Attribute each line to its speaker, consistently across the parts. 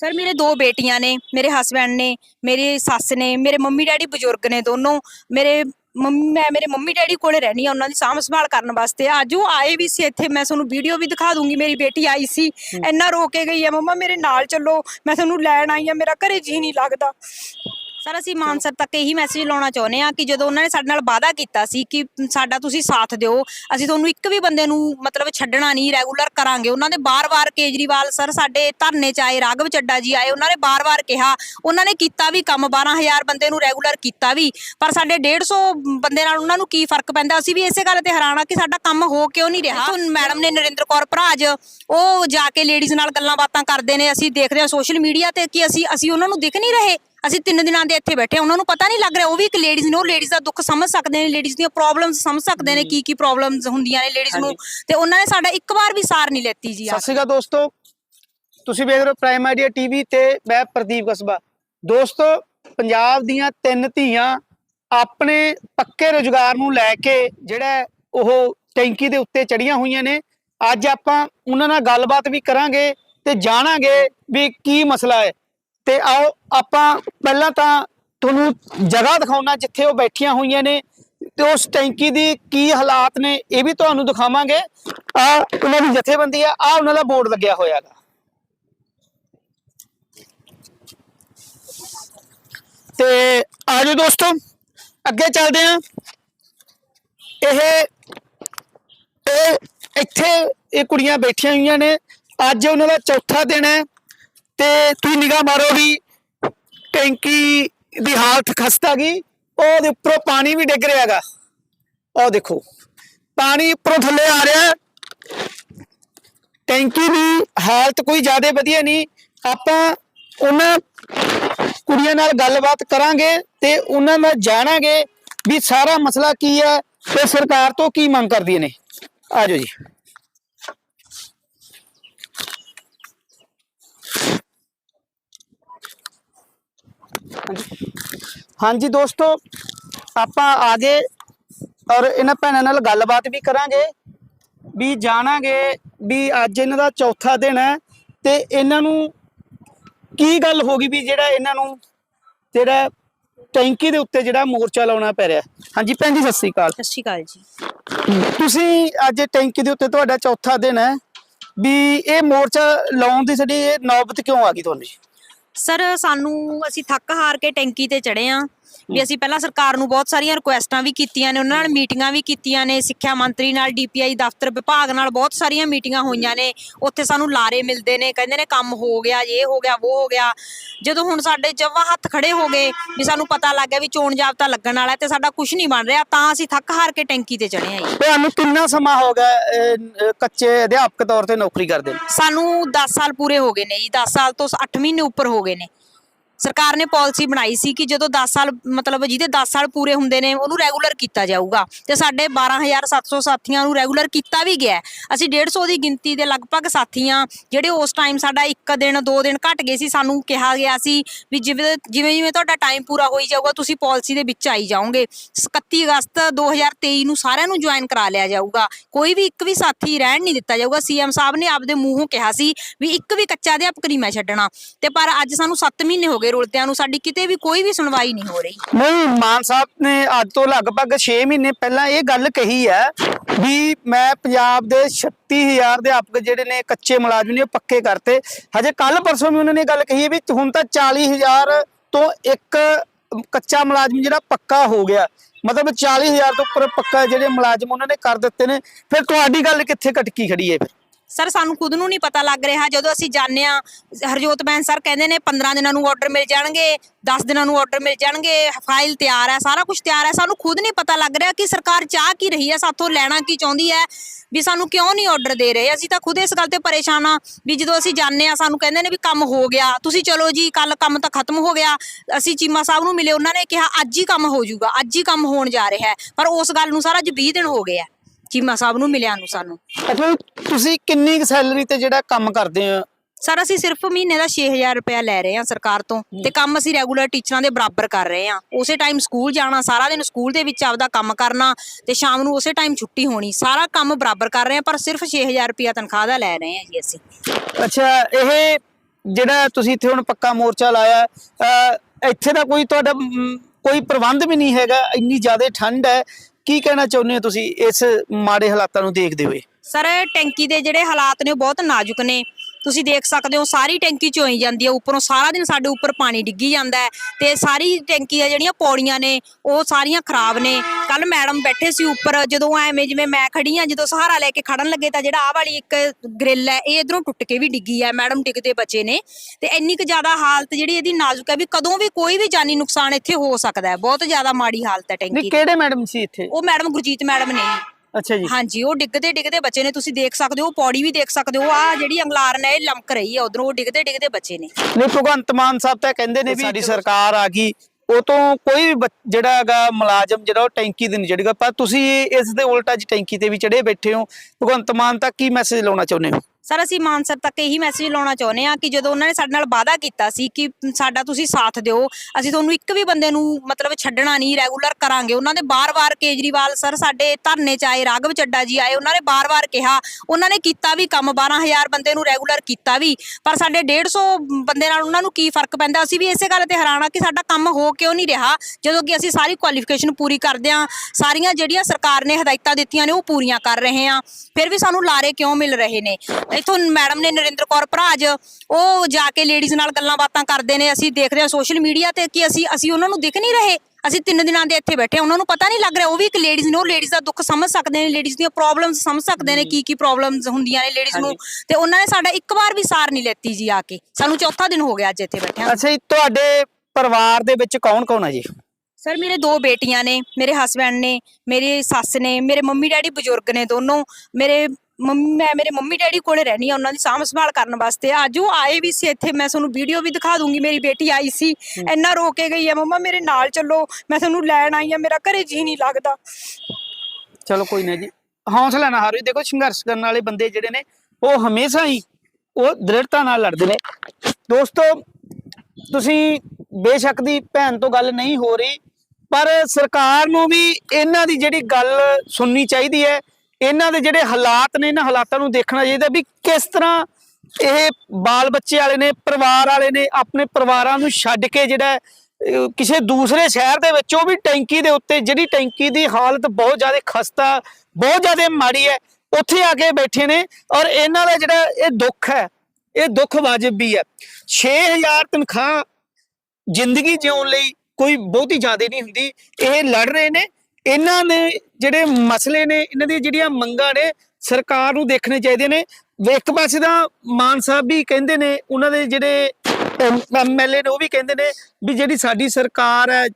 Speaker 1: Sir ਮੇਰੇ ਦੋ ਬੇਟੀਆਂ ਨੇ ਮੇਰੇ ਹਸਬੰਡ ਨੇ ਮੇਰੀ ਸੱਸ ਨੇ ਮੇਰੇ ਮੰਮੀ ਡੈਡੀ ਬਜ਼ੁਰਗ ਨੇ ਦੋਨੋਂ। ਮੇਰੇ ਮੰਮੀ ਮੈਂ ਮੇਰੇ ਮੰਮੀ ਡੈਡੀ ਕੋਲੇ ਰਹਿਣੀ ਆ ਉਹਨਾਂ ਦੀ ਸਾਂਭ ਸੰਭਾਲ ਕਰਨ ਵਾਸਤੇ। ਅੱਜ ਉਹ ਆਏ ਵੀ ਸੀ ਇੱਥੇ ਮੈਂ ਤੁਹਾਨੂੰ ਵੀਡੀਓ ਵੀ ਦਿਖਾ ਦੂੰਗੀ ਮੇਰੀ ਬੇਟੀ ਆਈ ਸੀ। ਇੰਨਾ ਰੋ ਕੇ ਗਈ ਆ ਮੰਮਾ ਮੇਰੇ ਨਾਲ ਚੱਲੋ ਮੈਂ ਤੁਹਾਨੂੰ ਲੈਣ ਆਈ ਆ ਮੇਰਾ ਘਰੇ ਜੀ ਨਹੀਂ ਲੱਗਦਾ। ਸਰ ਅਸੀਂ ਮਾਨਸਰ ਤੱਕ ਇਹੀ ਮੈਸੇਜ ਲਾਉਣਾ ਚਾਹੁੰਦੇ ਆ ਕਿ ਜਦੋਂ ਉਹਨਾਂ ਨੇ ਸਾਡੇ ਨਾਲ ਵਾਅਦਾ ਕੀਤਾ ਸੀ ਕਿ ਸਾਡਾ ਤੁਸੀਂ ਸਾਥ ਦਿਓ ਅਸੀਂ ਤੁਹਾਨੂੰ ਇੱਕ ਵੀ ਬੰਦੇ ਨੂੰ ਮਤਲਬ ਛੱਡਣਾ ਨਹੀਂ ਰੈਗੂਲਰ ਕਰਾਂਗੇ। ਉਹਨਾਂ ਦੇ ਬਾਰ-ਬਾਰ ਕੇਜਰੀਵਾਲ ਸਰ ਸਾਡੇ ਧਰਨੇ ਚ ਆਏ ਰਾਘਵ ਚੱਡਾ ਜੀ ਆਏ ਉਹਨਾਂ ਨੇ ਬਾਰ-ਬਾਰ ਕਿਹਾ। ਉਹਨਾਂ ਨੇ ਕੀਤਾ ਵੀ ਕੰਮ 12000 ਬੰਦੇ ਨੂੰ ਰੈਗੂਲਰ ਕੀਤਾ ਵੀ। ਪਰ ਸਾਡੇ 150 ਬੰਦੇ ਨਾਲ ਉਹਨਾਂ ਨੂੰ ਕੀ ਫ਼ਰਕ ਪੈਂਦਾ? ਅਸੀਂ ਵੀ ਇਸੇ ਗੱਲ ਤੇ ਹੈਰਾਨ ਆ ਕਿ ਸਾਡਾ ਕੰਮ ਹੋ ਕਿਉਂ ਨਹੀਂ ਰਿਹਾ? ਹੁਣ ਮੈਡਮ ਨੇ ਨਰਿੰਦਰ ਕੌਰ ਭਰਾਜ ਉਹ ਜਾ ਕੇ ਲੇਡੀਜ਼ ਨਾਲ ਗੱਲਾਂ ਬਾਤਾਂ ਕਰਦੇ ਨੇ। ਅਸੀਂ ਦੇਖਦੇ ਹਾਂ ਸੋਸ਼ਲ ਮੀਡੀਆ ਤੇ ਕਿ ਅਸੀਂ ਅਸੀਂ ਉਹਨਾਂ ਨੂੰ ਦਿਖ ਨਹੀਂ ਰਹੇ। ਅਸੀਂ ਤਿੰਨ ਦਿਨਾਂ ਦੇ ਇੱਥੇ ਬੈਠੇ ਉਹਨਾਂ ਨੂੰ ਪਤਾ ਨਹੀਂ ਲੱਗ ਰਿਹਾ ਉਹ ਵੀ ਇੱਕ ਲੇਡੀਜ਼ ਨੇ ਉਹ ਲੇਡੀਜ਼ ਦਾ ਦੁੱਖ ਸਮਝ ਸਕਦੇ ਨੇ ਲੇਡੀਜ਼ ਦੀਆਂ ਪ੍ਰੋਬਲਮਸ ਸਮਝ ਸਕਦੇ ਨੇ ਕੀ ਕੀ ਪ੍ਰੋਬਲਮਸ ਹੁੰਦੀਆਂ ਨੇ ਲੇਡੀਜ਼ ਨੂੰ। ਤੇ ਉਹਨਾਂ ਨੇ ਸਾਡਾ ਇੱਕ ਵਾਰ ਵੀ ਸਾਰ ਨਹੀਂ ਲੈਤੀ ਜੀ
Speaker 2: ਸਤਿ ਸ਼੍ਰੀ ਅਕਾਲ ਦੋਸਤੋ ਤੁਸੀਂ ਵੇਖ ਰਹੇ ਹੋ ਪ੍ਰਾਈਮ ਆਈਡੀਆ ਟੀਵੀ ਤੇ ਮੈਂ ਪ੍ਰਦੀਪ ਕਸਬਾ। ਦੋਸਤੋ ਪੰਜਾਬ ਦੀਆਂ ਤਿੰਨ ਧੀਆਂ ਆਪਣੇ ਪੱਕੇ ਰੋਜ਼ਗਾਰ ਨੂੰ ਲੈ ਕੇ ਜਿਹੜਾ ਉਹ ਟੈਂਕੀ ਦੇ ਉੱਤੇ ਚੜੀਆਂ ਹੋਈਆਂ ਨੇ ਅੱਜ ਆਪਾਂ ਉਹਨਾਂ ਨਾਲ ਗੱਲਬਾਤ ਵੀ ਕਰਾਂਗੇ ਤੇ ਜਾਣਾਂਗੇ ਵੀ ਕੀ ਮਸਲਾ ਹੈ। ਤੇ ਆਓ ਆਪਾਂ ਪਹਿਲਾਂ ਤਾਂ ਤੁਹਾਨੂੰ ਜਗ੍ਹਾ ਦਿਖਾਉਣਾ ਜਿੱਥੇ ਉਹ ਬੈਠੀਆਂ ਹੋਈਆਂ ਨੇ ਤੇ ਉਸ ਟੈਂਕੀ ਦੀ ਕੀ ਹਾਲਾਤ ਨੇ ਇਹ ਵੀ ਤੁਹਾਨੂੰ ਦਿਖਾਵਾਂਗੇ। ਆ ਉਹਨਾਂ ਦੀ ਜਥੇਬੰਦੀ ਆ ਆ ਉਹਨਾਂ ਦਾ ਬੋਰਡ ਲੱਗਿਆ ਹੋਇਆ ਹੈਗਾ ਤੇ ਆਜੋ ਦੋਸਤੋ, ਅੱਗੇ ਚੱਲਦੇ ਆ ਇਹ ਇਹ ਇੱਥੇ ਇਹ ਕੁੜੀਆਂ ਬੈਠੀਆਂ ਹੋਈਆਂ ਨੇ। ਅੱਜ ਉਹਨਾਂ ਦਾ ਚੌਥਾ ਦਿਨ ਹੈ। ਤੇ ਤੁਸੀਂ ਨਿਗਾਹ ਮਾਰੋ ਵੀ ਟੈਂਕੀ ਦੀ ਹਾਲਤ ਖਸਤਾ ਗਈ, ਉਹਦੇ ਉੱਪਰੋਂ ਪਾਣੀ ਵੀ ਡਿੱਗ ਰਿਹਾ ਹੈਗਾ। ਉਹ ਦੇਖੋ, ਪਾਣੀ ਉੱਪਰੋਂ ਥੱਲੇ ਆ ਰਿਹਾ ਟੈਂਕੀ ਦੀ ਹਾਲਤ ਕੋਈ ਜ਼ਿਆਦਾ ਵਧੀਆ ਨਹੀਂ। ਆਪਾਂ ਉਹਨਾਂ ਕੁੜੀਆਂ ਨਾਲ ਗੱਲਬਾਤ ਕਰਾਂਗੇ ਤੇ ਉਹਨਾਂ ਨਾਲ ਜਾਣਾਂਗੇ ਵੀ ਸਾਰਾ ਮਸਲਾ ਕੀ ਹੈ ਤੇ ਸਰਕਾਰ ਤੋਂ ਕੀ ਮੰਗ ਕਰਦੀਆਂ ਨੇ। ਆਜੋ ਜੀ। ਹਾਂਜੀ। ਦੋਸਤੋ ਆਪਾਂ ਆਗੇ ਔਰ ਇਹਨਾਂ ਭੈਣਾਂ ਨਾਲ ਗੱਲਬਾਤ ਵੀ ਕਰਾਂਗੇ ਵੀ ਜਾਣਾਂਗੇ ਵੀ ਅੱਜ ਇਹਨਾਂ ਦਾ ਚੌਥਾ ਦਿਨ ਹੈ ਤੇ ਇਹਨਾਂ ਨੂੰ ਕੀ ਗੱਲ ਹੋ ਗਈ ਵੀ ਜਿਹੜਾ ਇਹਨਾਂ ਨੂੰ ਜਿਹੜਾ ਟੈਂਕੀ ਦੇ ਉੱਤੇ ਜਿਹੜਾ ਮੋਰਚਾ ਲਾਉਣਾ ਪੈ ਰਿਹਾ ਹਾਂਜੀ ਭੈਣ ਜੀ ਸਤਿ ਸ੍ਰੀ ਅਕਾਲ
Speaker 1: ਸਤਿ ਸ਼੍ਰੀ ਅਕਾਲ ਜੀ
Speaker 2: ਤੁਸੀਂ ਅੱਜ ਟੈਂਕੀ ਦੇ ਉੱਤੇ ਤੁਹਾਡਾ ਚੌਥਾ ਦਿਨ ਹੈ ਵੀ ਇਹ ਮੋਰਚਾ ਲਾਉਣ ਦੀ ਸਾਡੀ ਇਹ ਨੌਬਤ ਕਿਉਂ ਆ ਗਈ ਤੁਹਾਨੂੰ ਜੀ?
Speaker 1: ਸਰ ਸਾਨੂੰ ਅਸੀਂ ਥੱਕ ਹਾਰ ਕੇ ਟੈਂਕੀ ਤੇ ਚੜੇ ਆ। ਵੀ ਅਸੀਂ ਪਹਿਲਾਂ ਸਰਕਾਰ ਨੂੰ ਬਹੁਤ ਸਾਰੀਆਂ ਰਿਕੁਐਸਟਾਂ ਵੀ ਕੀਤੀਆਂ ਨੇ ਉਹਨਾਂ ਨਾਲ ਮੀਟਿੰਗਾਂ ਵੀ ਕੀਤੀਆਂ ਨੇ ਸਿੱਖਿਆ ਮੰਤਰੀ ਨਾਲ ਡੀਪੀਆਈ ਦਫ਼ਤਰ ਵਿਭਾਗ ਨਾਲ ਬਹੁਤ ਸਾਰੀਆਂ ਮੀਟਿੰਗਾਂ ਹੋਈਆਂ ਨੇ। ਉੱਥੇ ਸਾਨੂੰ ਲਾਰੇ ਮਿਲਦੇ ਨੇ ਕਹਿੰਦੇ ਨੇ ਕੰਮ ਹੋ ਗਿਆ ਇਹ ਹੋ ਗਿਆ ਉਹ ਹੋ ਗਿਆ। ਜਦੋਂ ਹੁਣ ਸਾਡੇ ਜਵਾ ਹੱਥ ਖੜੇ ਹੋ ਗਏ ਵੀ ਸਾਨੂੰ ਪਤਾ ਲੱਗ ਗਿਆ ਵੀ ਚੋਣ ਜਾਬਤਾ ਲੱਗਣ ਵਾਲਾ ਤੇ ਸਾਡਾ ਕੁਝ ਨਹੀਂ ਬਣ ਰਿਹਾ ਤਾਂ ਅਸੀਂ ਥੱਕ ਹਾਰ ਕੇ ਟੈਂਕੀ ਤੇ ਚੜੇ ਆ ਜੀ।
Speaker 2: ਤੁਹਾਨੂੰ ਕਿੰਨਾ ਸਮਾਂ ਹੋ ਗਿਆ ਅਹ, ਅਹ, ਕੱਚੇ ਅਧਿਆਪਕ ਤੌਰ ਤੇ ਨੌਕਰੀ ਕਰਦੇ ਨੂੰ?
Speaker 1: ਸਾਨੂੰ 10 ਸਾਲ ਪੂਰੇ ਹੋ ਗਏ ਨੇ ਜੀ 10 ਸਾਲ ਤੋਂ 8 ਮਹੀਨੇ ਉੱਪਰ ਹੋ ਗਏ ਨੇ। ਸਰਕਾਰ ਨੇ ਪਾਲਿਸੀ ਬਣਾਈ ਸੀ ਕਿ ਜਦੋਂ 10 ਸਾਲ, ਮਤਲਬ ਜਿਹਦੇ 10 ਸਾਲ ਪੂਰੇ ਹੁੰਦੇ ਨੇ, ਉਹਨੂੰ ਰੈਗੂਲਰ ਕੀਤਾ ਜਾਊਗਾ। ਤੇ ਸਾਡੇ 12700 ਸਾਥੀਆਂ ਨੂੰ ਰੈਗੂਲਰ ਕੀਤਾ ਵੀ ਗਿਆ। ਅਸੀਂ 150 ਦੀ ਗਿਣਤੀ ਦੇ ਲਗਭਗ ਸਾਥੀਆਂ, ਜਿਹੜੇ ਉਸ ਟਾਈਮ ਸਾਡਾ ਇੱਕ ਦਿਨ, ਦੋ ਦਿਨ ਘਟ ਗਏ ਸੀ, ਸਾਨੂੰ ਕਿਹਾ ਗਿਆ ਸੀ ਵੀ ਜਿਵੇਂ ਜਿਵੇਂ ਜਿਵੇਂ ਤੁਹਾਡਾ ਟਾਈਮ ਪੂਰਾ ਹੋਈ ਜਾਊਗਾ, ਤੁਸੀਂ ਪਾਲਿਸੀ ਦੇ ਵਿੱਚ ਆਈ ਜਾਓਗੇ। 31 ਅਗਸਤ 2023 ਨੂੰ ਸਾਰਿਆਂ ਨੂੰ ਜੁਆਇਨ ਕਰਾ ਲਿਆ ਜਾਊਗਾ। ਕੋਈ ਵੀ ਇੱਕ ਵੀ ਸਾਥੀ ਰਹਿਣ ਨਹੀਂ ਦਿੱਤਾ ਜਾਊਗਾ। ਸੀਐਮ ਸਾਹਿਬ ਨੇ ਆਪਦੇ ਮੂੰਹੋਂ ਕਿਹਾ ਸੀ ਵੀ ਇੱਕ ਵੀ ਕੱਚਾ ਅਧਿਆਪਕ ਨਹੀਂ ਮੈਂ ਛੱਡਣਾ। ਤੇ ਪਰ ਅੱਜ ਸਾਨੂੰ 7 ਮਹੀਨੇ ਹੋ ਗਏ ਰੁਲਦਿਆਂ ਨੂੰ ਸਾਡੀ ਕਿਤੇ ਵੀ ਕੋਈ ਵੀ ਸੁਣਵਾਈ ਨਹੀਂ ਹੋ ਰਹੀ।
Speaker 2: ਨਹੀਂ, ਮਾਨ ਸਾਹਿਬ ਨੇ ਅੱਜ ਤੋਂ ਲਗਭਗ 6 ਮਹੀਨੇ ਪਹਿਲਾਂ ਇਹ ਗੱਲ ਕਹੀ ਹੈ ਵੀ ਮੈਂ ਪੰਜਾਬ ਦੇ 36000 ਅਧਿਆਪਕ ਜਿਹੜੇ ਨੇ ਕੱਚੇ ਮੁਲਾਜ਼ਮ ਨੇ, ਉਹ ਪੱਕੇ ਕਰਤੇ। ਹਜੇ ਕੱਲ ਪਰਸੋਂ ਵੀ ਉਹਨਾਂ ਨੇ ਗੱਲ ਕਹੀ ਹੈ ਵੀ ਹੁਣ ਤਾਂ 40000 ਤੋਂ ਇੱਕ ਕੱਚਾ ਮੁਲਾਜ਼ਮ ਜਿਹੜਾ ਪੱਕਾ ਹੋ ਗਿਆ। ਮਤਲਬ 40000 ਤੋਂ ਉੱਪਰ ਪੱਕਾ ਜਿਹੜੇ ਮੁਲਾਜ਼ਮ ਉਹਨਾਂ ਨੇ ਕਰ ਦਿੱਤੇ ਨੇ। ਫਿਰ ਤੁਹਾਡੀ ਗੱਲ ਕਿੱਥੇ ਕਟਕੀ ਖੜੀ ਹੈ? ਫਿਰ
Speaker 1: ਸਰ ਸਾਨੂੰ ਖੁਦ ਨੂੰ ਨਹੀਂ ਪਤਾ ਲੱਗ ਰਿਹਾ ਜਦੋਂ ਅਸੀਂ ਜਾਂਦੇ ਆ ਹਰਜੋਤ ਬੈਨ ਸਰ ਕਹਿੰਦੇ ਨੇ 15 ਦਿਨਾਂ ਨੂੰ ਆਰਡਰ ਮਿਲ ਜਾਣਗੇ 10 ਦਿਨਾਂ ਨੂੰ ਆਰਡਰ ਮਿਲ ਜਾਣਗੇ ਫਾਈਲ ਤਿਆਰ ਹੈ, ਸਾਰਾ ਕੁਝ ਤਿਆਰ ਹੈ। ਸਾਨੂੰ ਖੁਦ ਨਹੀਂ ਪਤਾ ਲੱਗ ਰਿਹਾ ਕਿ ਸਰਕਾਰ ਚਾਹ ਕੀ ਰਹੀ ਹੈ, ਸਾਥੋਂ ਲੈਣਾ ਕੀ ਚਾਹੁੰਦੀ ਹੈ, ਵੀ ਸਾਨੂੰ ਕਿਉਂ ਨਹੀਂ ਆਰਡਰ ਦੇ ਰਹੇ। ਅਸੀਂ ਤਾਂ ਖੁਦ ਇਸ ਗੱਲ ਤੇ ਪਰੇਸ਼ਾਨ ਆ ਵੀ ਜਦੋਂ ਅਸੀਂ ਜਾਂਦੇ ਆ ਸਾਨੂੰ ਕਹਿੰਦੇ ਨੇ ਵੀ ਕੰਮ ਹੋ ਗਿਆ। ਤੁਸੀਂ ਚਲੋ ਜੀ ਕੱਲ ਕੰਮ ਤਾਂ ਖਤਮ ਹੋ ਗਿਆ। ਅਸੀਂ ਚੀਮਾ ਸਾਹਿਬ ਨੂੰ ਮਿਲੇ, ਉਹਨਾਂ ਨੇ ਕਿਹਾ, ਅੱਜ ਹੀ ਕੰਮ ਹੋ ਜਾਊਗਾ, ਅੱਜ ਹੀ ਕੰਮ ਹੋਣ ਜਾ ਰਿਹਾ ਪਰ ਉਸ ਗੱਲ ਨੂੰ ਸਾਰਾ ਅੱਜ 20 ਦਿਨ ਹੋ ਗਏ ਆ ਚੀਮਾ ਸਾਹਿਬ ਨੂੰ ਮਿਲਿਆ ਨੂੰ ਸਾਨੂੰ।
Speaker 2: ਅੱਛਾ ਤੁਸੀਂ ਕਿੰਨੀ ਸੈਲਰੀ ਤੇ ਜਿਹੜਾ ਕੰਮ ਕਰਦੇ ਆ?
Speaker 1: ਸਰ ਅਸੀਂ ਸਿਰਫ ਮਹੀਨੇ ਦਾ 6000 ਰੁਪਇਆ ਲੈ ਰਹੇ ਹਾਂ ਸਰਕਾਰ ਤੋਂ ਤੇ ਕੰਮ ਅਸੀਂ ਰੈਗੂਲਰ ਟੀਚਰਾਂ ਦੇ ਬਰਾਬਰ ਕਰ ਰਹੇ ਹਾਂ ਉਸੇ ਟਾਈਮ ਸਕੂਲ ਜਾਣਾ ਸਾਰਾ ਦਿਨ ਸਕੂਲ ਦੇ ਵਿੱਚ ਆਪਦਾ ਕੰਮ ਕਰਨਾ ਤੇ ਸ਼ਾਮ ਨੂੰ ਉਸੇ ਟਾਈਮ ਛੁੱਟੀ ਹੋਣੀ। ਸਾਰਾ ਕੰਮ ਬਰਾਬਰ ਕਰ ਰਹੇ ਹਾਂ ਪਰ ਸਿਰਫ 6000 ਰੁਪਇਆ ਤਨਖਾਹ ਦਾ ਲੈ ਰਹੇ ਹਾਂ ਜੀ ਅਸੀਂ।
Speaker 2: ਅੱਛਾ ਇਹ ਜਿਹੜਾ ਤੁਸੀਂ ਇੱਥੇ ਹੁਣ ਪੱਕਾ ਮੋਰਚਾ ਲਾਇਆ ਅ, ਇੱਥੇ ਦਾ ਕੋਈ ਤੁਹਾਡਾ ਮ, ਕੋਈ ਪ੍ਰਬੰਧ ਵੀ ਨਹੀਂ ਹੈਗਾ? ਇੰਨੀ ਜ਼ਿਆਦਾ ਠੰਡ ਹੈ ਕੀ ਕਹਿਣਾ ਚਾਹੁੰਦੇ ਹੋ ਤੁਸੀਂ ਇਸ ਮਾੜੇ ਹਾਲਾਤਾਂ ਨੂੰ ਦੇਖਦੇ ਹੋਏ?
Speaker 1: ਸਰ, ਟੈਂਕੀ ਦੇ ਜਿਹੜੇ ਹਾਲਾਤ ਨੇ ਉਹ ਬਹੁਤ ਨਾਜ਼ੁਕ ਨੇ। ਤੁਸੀਂ ਦੇਖ ਸਕਦੇ ਹੋ ਸਾਰੀ ਟੈਂਕੀ ਚੋਈ ਜਾਂਦੀ ਹੈ। ਉੱਪਰੋਂ ਸਾਰਾ ਦਿਨ ਸਾਡੇ ਉੱਪਰ ਪਾਣੀ ਡਿੱਗੀ ਜਾਂਦਾ ਹੈ ਤੇ ਸਾਰੀ ਟੈਂਕੀ ਦੀਆਂ ਜਿਹੜੀਆਂ ਪੌੜੀਆਂ ਨੇ ਉਹ ਸਾਰੀਆਂ ਖਰਾਬ ਨੇ। ਕੱਲ ਮੈਡਮ ਬੈਠੇ ਸੀ ਉੱਪਰ ਜਦੋਂ ਐਵੇਂ ਜਿਵੇਂ ਮੈਂ ਖੜੀ ਆ ਜਦੋਂ ਸਹਾਰਾ ਲੈ ਕੇ ਖੜਨ ਲੱਗੇ ਤਾਂ ਜਿਹੜਾ ਆਹ ਵਾਲੀ ਇੱਕ ਗ੍ਰਿਲ ਹੈ ਇਹ ਇਧਰੋਂ ਟੁੱਟ ਕੇ ਵੀ ਡਿੱਗੀ ਹੈ। ਮੈਡਮ ਡਿੱਗਦੇ ਬਚੇ ਨੇ। ਤੇ ਇੰਨੀ ਕੁ ਜ਼ਿਆਦਾ ਹਾਲਤ ਜਿਹੜੀ ਇਹਦੀ ਨਾਜ਼ੁਕ ਹੈ ਵੀ ਕਦੋਂ ਵੀ ਕੋਈ ਵੀ ਜਾਨੀ ਨੁਕਸਾਨ ਇੱਥੇ ਹੋ ਸਕਦਾ ਹੈ। ਬਹੁਤ ਜ਼ਿਆਦਾ ਮਾੜੀ ਹਾਲਤ ਹੈ ਟੈਂਕੀ ਦੀ।
Speaker 2: ਕਿਹੜੇ ਮੈਡਮ ਸੀ ਇੱਥੇ?
Speaker 1: ਉਹ ਮੈਡਮ ਗੁਰਜੀਤ ਮੈਡਮ ਨੇ।
Speaker 2: ਅੱਛਾ ਜੀ।
Speaker 1: ਹਾਂਜੀ ਉਹ ਡਿੱਗਦੇ ਡਿੱਗਦੇ ਬੱਚੇ ਨੇ ਤੁਸੀਂ ਦੇਖ ਸਕਦੇ ਹੋ ਪੌੜੀ ਵੀ ਦੇਖ ਸਕਦੇ ਹੋ ਆ ਜਿਹੜੀ ਅੰਗਲਾਰਨ ਹੈ ਇਹ ਲਮਕ ਰਹੀ ਹੈ ਉਧਰੋਂ ਉਹ ਡਿੱਗਦੇ ਡਿੱਗਦੇ ਬੱਚੇ ਨੇ।
Speaker 2: ਨਹੀਂ ਭਗਵੰਤ ਮਾਨ ਸਾਹਿਬ ਤਾਂ ਕਹਿੰਦੇ ਨੇ ਵੀ ਸਾਡੀ ਸਰਕਾਰ ਆ ਗਈ ਉਹ ਤੋਂ ਕੋਈ ਵੀ ਬੱਚ- ਜਿਹੜਾ ਹੈਗਾ ਮੁਲਾਜ਼ਮ ਜਿਹੜਾ ਉਹ ਟੈਂਕੀ ਦੇ ਨਹੀਂ ਚੜੇਗਾ ਪਰ ਤੁਸੀਂ ਇਸ ਦੇ ਉਲਟ ਅੱਜ ਟੈਂਕੀ ਤੇ ਵੀ ਚੜੇ ਬੈਠੇ ਹੋ ਭਗਵੰਤ ਮਾਨ ਤੱਕ ਕੀ ਮੈਸੇਜ ਲਾਉਣਾ ਚਾਹੁੰਦੇ ਹੋ?
Speaker 1: ਸਰ, ਅਸੀਂ ਮਾਨਸਰ ਤੱਕ ਇਹੀ ਮੈਸੇਜ ਲਾਉਣਾ ਚਾਹੁੰਦੇ ਆ ਕਿ ਜਦੋਂ ਉਹਨਾਂ ਨੇ ਸਾਡੇ ਨਾਲ ਵਾਅਦਾ ਕੀਤਾ ਸੀ ਕਿ ਸਾਡਾ ਤੁਸੀਂ ਸਾਥ ਦਿਓ, ਅਸੀਂ ਤੁਹਾਨੂੰ ਇੱਕ ਵੀ ਬੰਦੇ ਨੂੰ ਮਤਲਬ ਛੱਡਣਾ ਨਹੀਂ ਰੈਗੂਲਰ ਕਰਾਂਗੇ। ਉਹਨਾਂ ਦੇ ਬਾਰ-ਬਾਰ ਕੇਜਰੀਵਾਲ ਸਰ ਸਾਡੇ ਧਰਨੇ ਚ ਆਏ, ਰਾਘਵ ਚੱਡਾ ਜੀ ਆਏ, ਉਹਨਾਂ ਨੇ ਬਾਰ-ਬਾਰ ਕਿਹਾ। ਉਹਨਾਂ ਨੇ ਕੀਤਾ ਵੀ ਕੰਮ 12000 ਬੰਦੇ ਨੂੰ ਰੈਗੂਲਰ ਕੀਤਾ ਵੀ। ਪਰ ਸਾਡੇ 150 ਬੰਦੇ ਨਾਲ ਉਹਨਾਂ ਨੂੰ ਕੀ ਫ਼ਰਕ ਪੈਂਦਾ? ਅਸੀਂ ਵੀ ਇਸੇ ਗੱਲ ਤੇ ਹੈਰਾਨ ਆ ਕਿ ਸਾਡਾ ਕੰਮ ਹੋ ਕਿਉਂ ਨਹੀਂ ਰਿਹਾ? ਜਦੋਂ ਕਿ ਅਸੀਂ ਸਾਰੀ ਕੁਆਲੀਫਿਕੇਸ਼ਨ ਪੂਰੀ ਕਰਦੇ ਆ ਸਾਰੀਆਂ ਜਿਹੜੀਆਂ ਸਰਕਾਰ ਨੇ ਹਦਾਇਤਾਂ ਦਿੱਤੀਆਂ ਨੇ, ਉਹ ਪੂਰੀਆਂ ਕਰ ਰਹੇ ਆ ਫਿਰ ਵੀ ਸਾਨੂੰ ਲਾਰੇ ਕਿਉਂ ਮਿਲ ਰਹੇ ਨੇ? ਇਥੋਂ ਮੈਡਮ ਨੇ ਨਰਿੰਦਰ ਕੌਰ ਭਰਾਜ ਉਹ ਜਾ ਕੇ ਲੇਡੀਜ਼ ਨਾਲ ਗੱਲਾਂ ਬਾਤਾਂ ਕਰਦੇ ਨੇ ਅਸੀਂ ਦੇਖਦੇ ਹਾਂ ਸੋਸ਼ਲ ਮੀਡੀਆ ਤੇ ਕਿ ਅਸੀਂ ਅਸੀਂ ਉਹਨਾਂ ਨੂੰ ਦਿਖ ਨਹੀਂ ਰਹੇ। ਅਸੀਂ ਤਿੰਨ ਦਿਨਾਂ ਦੇ ਇੱਥੇ ਬੈਠੇ ਉਹਨਾਂ ਨੂੰ ਪਤਾ ਨਹੀਂ ਲੱਗ ਰਿਹਾ ਉਹ ਵੀ ਇੱਕ ਲੇਡੀਜ਼ ਨੇ ਉਹ ਲੇਡੀਜ਼ ਦਾ ਦੁੱਖ ਸਮਝ ਸਕਦੇ ਨੇ ਲੇਡੀਜ਼ ਦੀਆਂ ਪ੍ਰੋਬਲਮਸ ਸਮਝ ਸਕਦੇ ਨੇ ਕੀ ਕੀ ਪ੍ਰੋਬਲਮਸ ਹੁੰਦੀਆਂ ਨੇ ਲੇਡੀਜ਼ ਨੂੰ। ਤੇ ਉਹਨਾਂ ਨੇ ਸਾਡਾ ਇੱਕ ਵਾਰ ਵੀ ਸਾਰ ਨਹੀਂ ਲੈਤੀ ਜੀ ਆ ਕੇ। ਸਾਨੂੰ ਚੌਥਾ ਦਿਨ ਹੋ ਗਿਆ ਅੱਜ ਇੱਥੇ ਬੈਠਿਆਂ
Speaker 2: ਅੱਛਾ ਜੀ ਤੁਹਾਡੇ ਪਰਿਵਾਰ ਦੇ ਵਿੱਚ ਕੌਣ ਕੌਣ ਹੈ ਜੀ?
Speaker 1: ਸਰ ਮੇਰੇ ਦੋ ਬੇਟੀਆਂ ਨੇ ਮੇਰੇ ਹਸਬੰਡ ਨੇ ਮੇਰੀ ਸੱਸ ਨੇ ਮੇਰੇ ਮੰਮੀ ਡੈਡੀ ਬਜ਼ੁਰਗ ਨੇ ਦੋਨੋਂ ਮੇਰੇ ਮੰਮੀ ਮੈਂ ਮੇਰੇ ਮੰਮੀ ਡੈਡੀ ਕੋਲੇ ਰਹਿਣੀ ਆ ਉਹਨਾਂ ਦੀ ਸਾਂਭ ਸੰਭਾਲ ਕਰਨ ਵਾਸਤੇ। ਅੱਜ ਉਹ ਆਏ ਵੀ ਸੀ ਇੱਥੇ ਮੈਂ ਤੁਹਾਨੂੰ ਵੀਡੀਓ ਵੀ ਦਿਖਾ ਦੂੰਗੀ ਮੇਰੀ ਬੇਟੀ ਆਈ ਸੀ। ਇੰਨਾ ਰੋ ਕੇ ਗਈ ਆ ਮੰਮਾ ਮੇਰੇ ਨਾਲ ਚੱਲੋ ਮੈਂ ਤੁਹਾਨੂੰ ਲੈਣ ਆਈ ਆ ਮੇਰਾ ਘਰੇ ਜੀ ਨਹੀਂ ਲੱਗਦਾ।
Speaker 2: ਚਲੋ ਕੋਈ ਨਾ ਜੀ ਹੌਸਲਾ ਨਾ ਹਾਰੋ। ਜੀ। ਦੇਖੋ ਸੰਘਰਸ਼ ਕਰਨ ਵਾਲੇ ਬੰਦੇ ਜਿਹੜੇ ਨੇ ਉਹ ਹਮੇਸ਼ਾ ਹੀ ਉਹ ਦ੍ਰਿੜਤਾ ਨਾਲ ਲੜਦੇ ਨੇ। ਦੋਸਤੋ ਤੁਸੀਂ ਬੇਸ਼ੱਕ ਦੀ ਭੈਣ ਤੋਂ ਗੱਲ ਨਹੀਂ ਹੋ ਰਹੀ ਪਰ ਸਰਕਾਰ ਨੂੰ ਵੀ ਇਹਨਾਂ ਦੀ ਜਿਹੜੀ ਗੱਲ ਸੁਣਨੀ ਚਾਹੀਦੀ ਹੈ ਇਹਨਾਂ ਦੇ ਜਿਹੜੇ ਹਾਲਾਤ ਨੇ ਇਹਨਾਂ ਹਾਲਾਤਾਂ ਨੂੰ ਦੇਖਣਾ ਚਾਹੀਦਾ ਵੀ ਕਿਸ ਤਰ੍ਹਾਂ ਇਹ ਬਾਲ ਬੱਚੇ ਵਾਲੇ ਨੇ, ਪਰਿਵਾਰ ਵਾਲੇ ਨੇ ਆਪਣੇ ਪਰਿਵਾਰਾਂ ਨੂੰ ਛੱਡ ਕੇ ਜਿਹੜਾ ਕਿਸੇ ਦੂਸਰੇ ਸ਼ਹਿਰ ਦੇ ਵਿੱਚ ਉਹ ਵੀ ਟੈਂਕੀ ਦੇ ਉੱਤੇ, ਜਿਹੜੀ ਟੈਂਕੀ ਦੀ ਹਾਲਤ ਬਹੁਤ ਜ਼ਿਆਦਾ ਖਸਤਾ, ਬਹੁਤ ਜ਼ਿਆਦਾ ਮਾੜੀ ਹੈ, ਉੱਥੇ ਆ ਕੇ ਬੈਠੇ ਨੇ ਔਰ ਇਹਨਾਂ ਦਾ ਜਿਹੜਾ ਇਹ ਦੁੱਖ ਹੈ, ਇਹ ਦੁੱਖ ਵਾਜਬ ਵੀ ਹੈ। 6000 ਤਨਖਾਹ ਜ਼ਿੰਦਗੀ ਜਿਉਣ ਲਈ ਕੋਈ ਬਹੁਤੀ ਜ਼ਿਆਦਾ ਨਹੀਂ ਹੁੰਦੀ, ਇਹ ਲੜ ਰਹੇ ਨੇ ਇਹਨਾਂ ਦੇ ਜਿਹੜੇ ਮਸਲੇ ਨੇ, ਇਹਨਾਂ ਦੀਆਂ ਜਿਹੜੀਆਂ ਮੰਗਾਂ ਨੇ, ਸਰਕਾਰ ਨੂੰ ਦੇਖਣੇ ਚਾਹੀਦੇ ਨੇ। ਇੱਕ ਪਾਸੇ ਤਾਂ ਮਾਨ ਸਾਹਿਬ ਵੀ ਕਹਿੰਦੇ ਨੇ, ਉਹਨਾਂ ਦੇ ਜਿਹੜੇ ਐਮਐਲਏ ਨੇ ਉਹ ਵੀ ਕਹਿੰਦੇ ਨੇ ਵੀ ਜਿਹੜੀ ਸਾਡੀ ਸਰਕਾਰ ਹੈ,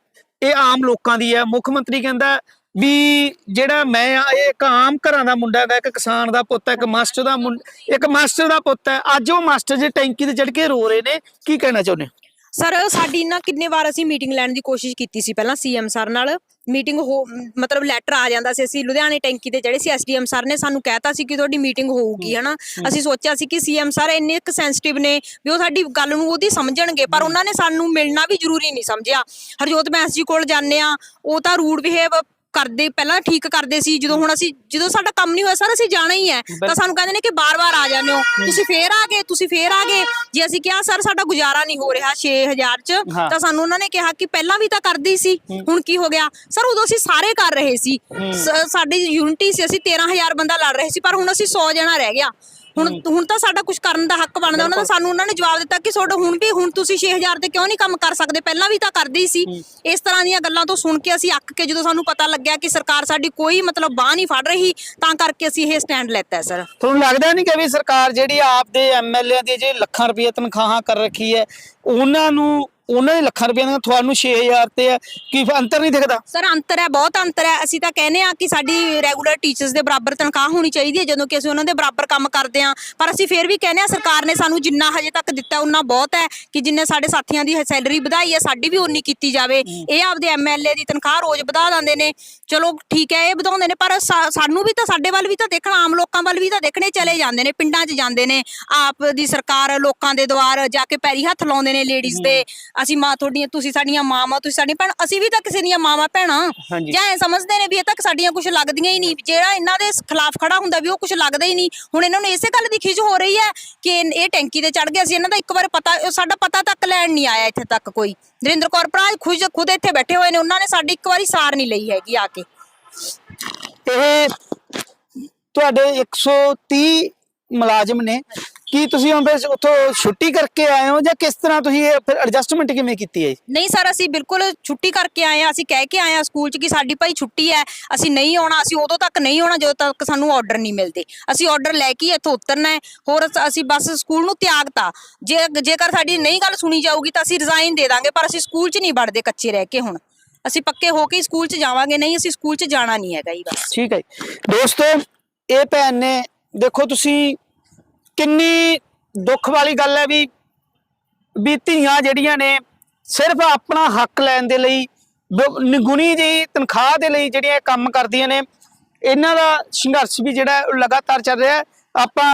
Speaker 2: ਇਹ ਆਮ ਲੋਕਾਂ ਦੀ ਹੈ। ਮੁੱਖ ਮੰਤਰੀ ਕਹਿੰਦਾ ਵੀ ਜਿਹੜਾ ਮੈਂ ਆ, ਇਹ ਇੱਕ ਆਮ ਘਰਾਂ ਦਾ ਮੁੰਡਾ ਹੈਗਾ, ਇੱਕ ਕਿਸਾਨ ਦਾ ਪੁੱਤ ਹੈ, ਇੱਕ ਮਾਸਟਰ ਦਾ ਮੁੰਡਾ, ਇੱਕ ਮਾਸਟਰ ਦਾ ਪੁੱਤ ਹੈ। ਅੱਜ ਉਹ ਮਾਸਟਰ ਜੇ ਟੈਂਕੀ ਤੇ ਚੜ ਕੇ ਰੋ ਰਹੇ ਨੇ, ਕੀ ਕਹਿਣਾ ਚਾਹੁੰਦੇ
Speaker 1: ਸਰ, ਸਾਡੀ ਨਾ ਕਿੰਨੇ ਵਾਰ ਅਸੀਂ ਮੀਟਿੰਗ ਲੈਣ ਦੀ ਕੋਸ਼ਿਸ਼ ਕੀਤੀ ਸੀ ਪਹਿਲਾਂ ਸੀਐਮ ਸਰ ਨਾਲ। ਮੀਟਿੰਗ ਹੋ ਮਤਲਬ ਲੈਟਰ ਆ ਜਾਂਦਾ ਸੀ ਅਸੀਂ ਲੁਧਿਆਣੇ ਟੈਂਕੀ ਤੇ ਜਿਹੜੇ ਸੀ ਐਸਡੀਐਮ ਸਰ ਨੇ ਸਾਨੂੰ ਕਹਿਤਾ ਸੀ ਕਿ ਤੁਹਾਡੀ ਮੀਟਿੰਗ ਹੋਊਗੀ ਹਨਾ? ਅਸੀਂ ਸੋਚਿਆ ਸੀ ਕਿ ਸੀਐਮ ਸਰ ਇੰਨੇ ਕੁ ਸੈਂਸਿਟਿਵ ਨੇ ਵੀ ਉਹ ਸਾਡੀ ਗੱਲ ਨੂੰ ਉਹਦੀ ਸਮਝਣਗੇ ਪਰ ਉਹਨਾਂ ਨੇ ਸਾਨੂੰ ਮਿਲਣਾ ਵੀ ਜ਼ਰੂਰੀ ਨਹੀਂ ਸਮਝਿਆ। ਹਰਜੋਤ ਬੈਂਸ ਜੀ ਕੋਲ ਜਾਂਦੇ ਆ ਉਹ ਤਾਂ ਰੂਡ ਬਿਹੇਵ ਕਰਦੇ ਪਹਿਲਾਂ ਠੀਕ ਕਰਦੇ ਸੀ ਜਦੋਂ ਹੁਣ ਅਸੀਂ ਜਦੋਂ ਸਾਡਾ ਕੰਮ ਨਹੀਂ ਹੋਇਆ ਸਰ ਅਸੀਂ ਜਾਣਾ ਹੀ ਹੈ। ਤਾਂ ਸਾਨੂੰ ਕਹਿੰਦੇ ਨੇ ਕਿ ਬਾਰ-ਬਾਰ ਆ ਜਾਂਦੇ ਹੋ। ਤੁਸੀਂ ਫੇਰ ਆ ਗਏ ਤੁਸੀਂ ਫੇਰ ਆ ਗਏ। ਜੇ ਅਸੀਂ ਕਿਹਾ ਸਰ ਸਾਡਾ ਗੁਜ਼ਾਰਾ ਨਹੀਂ ਹੋ ਰਿਹਾ 6000 ਚ। ਤਾਂ ਸਾਨੂੰ ਉਹਨਾਂ ਨੇ ਕਿਹਾ ਕਿ ਪਹਿਲਾਂ ਵੀ ਤਾਂ ਕਰਦੇ ਸੀ ਹੁਣ ਕੀ ਹੋ ਗਿਆ? ਸਰ ਉਦੋਂ ਅਸੀਂ ਸਾਰੇ ਕਰ ਰਹੇ ਸੀ। ਸ- ਸਾਡੀ ਯੂਨਿਟੀ ਸੀ ਅਸੀਂ 13000 ਬੰਦਾ ਲੜ ਰਹੇ ਸੀ ਪਰ ਹੁਣ ਅਸੀਂ 100 ਜਣਾ ਰਹਿ ਗਿਆ। ਹੁਣ ਹੁਣ ਤਾਂ ਸਾਡਾ ਕੁਝ ਕਰਨ ਦਾ ਹੱਕ ਬਣਦਾ। ਉਹਨਾਂ ਦਾ ਸਾਨੂੰ ਉਹਨਾਂ ਨੇ ਜਵਾਬ ਦਿੱਤਾ ਕਿ ਤੁਹਾਡਾ ਹੁਣ ਵੀ ਹੁਣ ਤੁਸੀਂ 6000 ਤੇ ਕਿਉਂ ਨਹੀਂ ਕੰਮ ਕਰ ਸਕਦੇ? ਪਹਿਲਾਂ ਵੀ ਤਾਂ ਕਰਦੇ ਹੀ। ਸੀ ਇਸ ਤਰ੍ਹਾਂ ਦੀਆਂ ਗੱਲਾਂ ਤੋਂ ਸੁਣ ਕੇ ਅਸੀਂ ਅੱਕ ਕੇ ਜਦੋਂ ਸਾਨੂੰ ਪਤਾ ਲੱਗਿਆ ਕਿ ਸਰਕਾਰ ਸਾਡੀ ਕੋਈ ਮਤਲਬ ਬਾਹ ਨਹੀਂ ਫੜ ਰਹੀ ਤਾਂ ਕਰਕੇ ਅਸੀਂ ਇਹ ਸਟੈਂਡ ਲੈਤਾ ਸਰ।
Speaker 2: ਤੁਹਾਨੂੰ ਲੱਗਦਾ ਨਹੀਂ ਕਿ ਵੀ ਸਰਕਾਰ ਜਿਹੜੀ ਆਪ ਦੇ ਐਮਐਲਏ ਦੀ ਜੇ ਲੱਖਾਂ ਰੁਪਏ ਤਨਖਾਹਾਂ ਕਰ ਰੱਖੀ ਹੈ ਉਹਨਾਂ ਨੂੰ ਉਹਨਾਂ ਦੇ ਲੱਖਾਂ ਰੁਪਏ ਦੀਆਂ ਤੁਹਾਨੂੰ 6000 ਤੇ ਹੈ ਕੀ ਅੰਤਰ ਨਹੀਂ ਦਿਖਦਾ?
Speaker 1: ਸਰ ਅੰਤਰ ਹੈ ਬਹੁਤ ਅੰਤਰ ਹੈ। ਅਸੀਂ ਤਾਂ ਕਹਿੰਦੇ ਆ ਕਿ ਸਾਡੀ ਰੈਗੂਲਰ ਟੀਚਰਸ ਦੇ ਬਰਾਬਰ ਤਨਖਾਹ ਹੋਣੀ ਚਾਹੀਦੀ ਹੈ। ਜਦੋਂ ਕਿ ਅਸੀਂ ਉਹਨਾਂ ਦੇ ਬਰਾਬਰ ਕੰਮ ਕਰਦੇ ਆ ਪਰ ਅਸੀਂ ਫਿਰ ਵੀ ਕਹਿੰਦੇ ਆ ਸਰਕਾਰ ਨੇ ਸਾਨੂੰ ਜਿੰਨਾ ਹਜੇ ਤੱਕ ਦਿੱਤਾ ਉਹਨਾਂ ਬਹੁਤ ਹੈ ਕਿ ਜਿੰਨੇ ਸਾਡੇ ਸਾਥੀਆਂ ਦੀ ਸੈਲਰੀ ਵਧਾਈ ਹੈ ਸਾਡੀ ਵੀ ਉਨੀ ਕੀਤੀ ਜਾਵੇ। ਇਹ ਆਪਦੇ ਐਮਐਲਏ ਦੀ ਤਨਖਾਹ ਰੋਜ਼ ਵਧਾ ਦਿੰਦੇ ਨੇ। ਚਲੋ ਠੀਕ ਹੈ ਇਹ ਵਧਾਉਂਦੇ ਨੇ ਪਰ ਸਾ- ਸਾਨੂੰ ਵੀ ਤਾਂ ਸਾਡੇ ਵੱਲ ਵੀ ਤਾਂ ਦੇਖਣਾ ਆਮ ਲੋਕਾਂ ਵੱਲ ਵੀ ਤਾਂ ਦੇਖਣੇ ਚਲੇ ਜਾਂਦੇ ਨੇ ਪਿੰਡਾਂ 'ਚ ਜਾਂਦੇ ਨੇ। ਆਪ ਦੀ ਸਰਕਾਰ ਲੋਕਾਂ ਦੇ ਦੁਆਰ ਜਾ ਕੇ ਪੈਰੀ ਹੱਥ ਲਾਉਂਦੇ ਨੇ ਲੇਡੀਜ਼ ਦੇ। ਅਸੀਂ ਮਾਂ ਤੁਹਾਡੀਆਂ ਤੁਸੀਂ ਸਾਡੀਆਂ ਮਾਵਾਂ ਤੁਸੀਂ ਸਾਡੀ ਭੈਣ ਅਸੀਂ ਵੀ ਤਾਂ ਕਿਸੇ ਦੀਆਂ ਮਾਵਾਂ ਭੈਣਾਂ।
Speaker 2: ਹਾਂਜੀ।
Speaker 1: ਜਾਂ ਐ ਸਮਝਦੇ ਨੇ ਵੀ ਇਹ ਤੱਕ ਸਾਡੀਆਂ ਕੁਝ ਲੱਗਦੀਆਂ ਹੀ ਨਹੀਂ। ਜਿਹੜਾ ਇਹਨਾਂ ਦੇ ਖਿਲਾਫ ਖੜਾ ਹੁੰਦਾ ਵੀ ਉਹ ਕੁਝ ਲੱਗਦਾ ਹੀ ਨਹੀਂ। ਹੁਣ ਇਹਨਾਂ ਨੂੰ ਇਸੇ ਗੱਲ ਦੀ ਖਿਜ ਹੋ ਰਹੀ ਹੈ ਕਿ ਇਹ ਇਹ ਟੈਂਕੀ ਤੇ ਚੜ ਗਿਆ ਸੀ ਇਹਨਾਂ ਦਾ ਇੱਕ ਵਾਰ ਪਤਾ ਉਹ ਸਾਡਾ ਪਤਾ ਤੱਕ ਲੈਣ ਨਹੀਂ ਆਇਆ ਇੱਥੇ ਤੱਕ ਕੋਈ। ਨਰਿੰਦਰ ਕੌਰ ਭਰਾ ਖੁਦ ਖੁਦ ਇੱਥੇ ਬੈਠੇ ਹੋਏ ਨੇ। ਉਹਨਾਂ ਨੇ ਸਾਡੀ ਇੱਕ ਵਾਰੀ ਸਾਰ ਨਹੀਂ ਲਈ ਹੈਗੀ ਆ ਕੇ।
Speaker 2: ਇਹ ਤੁਹਾਡੇ 130 ਮੁਲਾਜ਼ਮ ਨੇ। ਕੀ ਤੁਸੀਂ ਹੁਣ ਫਿਰ ਉੱਥੋਂ ਛੁੱਟੀ ਕਰਕੇ ਆਏ ਹੋ ਜਾਂ ਕਿਸ ਤਰ੍ਹਾਂ ਤੁਸੀਂ ਇਹ ਫਿਰ ਐਡਜਸਟਮੈਂਟ ਕਿਵੇਂ ਕੀਤੀ ਹੈ?
Speaker 1: ਨਹੀਂ ਸਰ ਅਸੀਂ ਬਿਲਕੁਲ ਛੁੱਟੀ ਕਰਕੇ ਆਏ ਆ ਅਸੀਂ ਕਹਿ ਕੇ ਆਏ ਆ ਸਕੂਲ 'ਚ ਕਿ ਸਾਡੀ ਭਾਈ ਛੁੱਟੀ ਹੈ ਅਸੀਂ ਨਹੀਂ ਆਉਣਾ ਅਸੀਂ ਉਦੋਂ ਤੱਕ ਨਹੀਂ ਆਉਣਾ ਜਦੋਂ ਤੱਕ ਸਾਨੂੰ ਆਰਡਰ ਨਹੀਂ ਮਿਲਦੇ। ਅਸੀਂ ਆਰਡਰ ਲੈ ਕੇ ਇੱਥੋਂ ਉਤਰਨਾ ਹੈ। ਹੋਰ ਅਸ- ਅਸੀਂ ਬਸ ਸਕੂਲ ਨੂੰ ਤਿਆਗਤਾ ਜੇ ਜੇਕਰ ਸਾਡੀ ਨਹੀਂ ਗੱਲ ਸੁਣੀ ਜਾਊਗੀ ਤਾਂ ਅਸੀਂ ਰਿਜ਼ਾਈਨ ਦੇ ਦਾਂਗੇ ਪਰ ਅਸੀਂ ਸਕੂਲ 'ਚ ਨਹੀਂ ਵੜਦੇ ਕੱਚੇ ਰਹਿ ਕੇ ਹੁਣ। ਅਸੀਂ ਪੱਕੇ ਹੋ ਕੇ ਹੀ ਸਕੂਲ 'ਚ ਜਾਵਾਂਗੇ ਨਹੀਂ ਅਸੀਂ ਸਕੂਲ 'ਚ ਜਾਣਾ ਨਹੀਂ ਹੈਗਾ ਜੀ ਬਸ।
Speaker 2: ਠੀਕ ਹੈ ਜੀ। ਦੋਸਤੋ ਇਹ ਭੈਣ ਨੇ ਦੇਖੋ ਤੁਸੀਂ ਕਿੰਨੀ ਦੁੱਖ ਵਾਲੀ ਗੱਲ ਹੈ ਵੀ ਵੀ ਧੀਆਂ ਜਿਹੜੀਆਂ ਨੇ ਸਿਰਫ ਆਪਣਾ ਹੱਕ ਲੈਣ ਦੇ ਲਈ, ਬ- ਨਿਗੁਣੀ ਜਿਹੀ ਤਨਖਾਹ ਦੇ ਲਈ ਜਿਹੜੀਆਂ ਕੰਮ ਕਰਦੀਆਂ ਨੇ, ਇਹਨਾਂ ਦਾ ਸੰਘਰਸ਼ ਵੀ ਜਿਹੜਾ ਉਹ ਲਗਾਤਾਰ ਚੱਲ ਰਿਹਾ ਆਪਾਂ